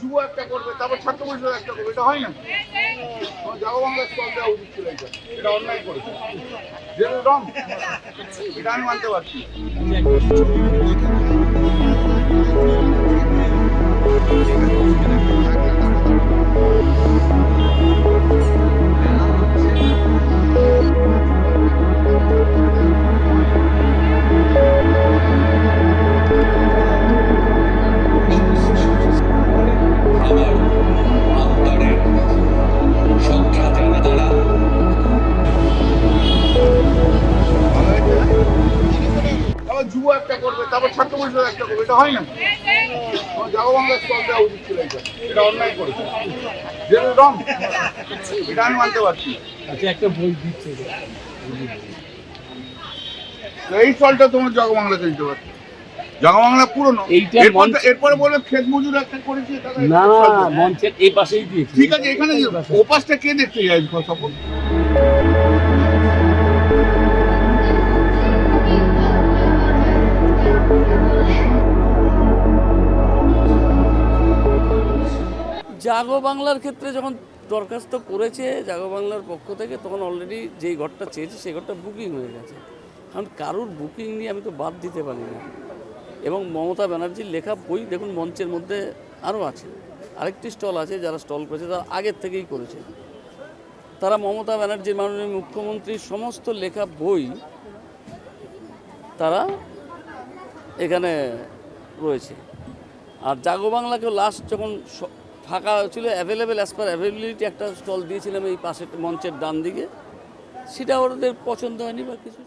যুব একটা করবে, তারপর ছাত্র পরিষদ একটা করবে, এটা হয় না। জাগবাংলা স্টল দেওয়া উচিত ছিল এটা এটা অন্যায় করেছে। যেটা রং এটা আমি মানতে পারছি করবে ছাত্র পরিষদ একটা করবে এটা হয় না তোমার জাগবাংলা স্টল দেওয়া উচিত ছিল এটা এটা অন্যায় করেছে। যেটা রং। এটা আমি মানতে পারছি আচ্ছা একটা বই দিচ্ছে। এই স্টলটা তোমার জগবাংলাতে দিতে পারছ। জগবাংলা পুরনো। এরপর বলবে ক্ষেত মজুর একটা করেছি না না মঞ্চের এই পাশেই দিয়েছি। ঠিক আছে এখানে যে ওপাশটা কে দেখতে যায় সপন জাগো বাংলার ক্ষেত্রে যখন দরখাস্ত করেছে জাগো বাংলার পক্ষ থেকে, তখন অলরেডি যেই ঘরটা চেয়েছে, সেই ঘরটা বুকিং হয়ে গেছে। কারণ কারুর বুকিং নিয়ে আমি তো বাদ দিতে পারি না। এবং মমতা ব্যানার্জির লেখা বই দেখুন মঞ্চের মধ্যে আরও আছে। আরেকটি স্টল আছে যারা স্টল করেছে, তারা আগের থেকেই করেছে। তারা মমতা ব্যানার্জির মাননীয় মুখ্যমন্ত্রীর সমস্ত লেখা বই তারা এখানে রয়েছে। আর জাগো বাংলাকেও লাস্ট যখন ফাঁকা ছিল অ্যাভেলেবেল অ্যাজ পার অ্যাভেলেবিলিটি একটা স্টল দিয়েছিলাম এই পাশের মঞ্চের ডান দিকে সেটা ওদের পছন্দ হয়নি বা কিছু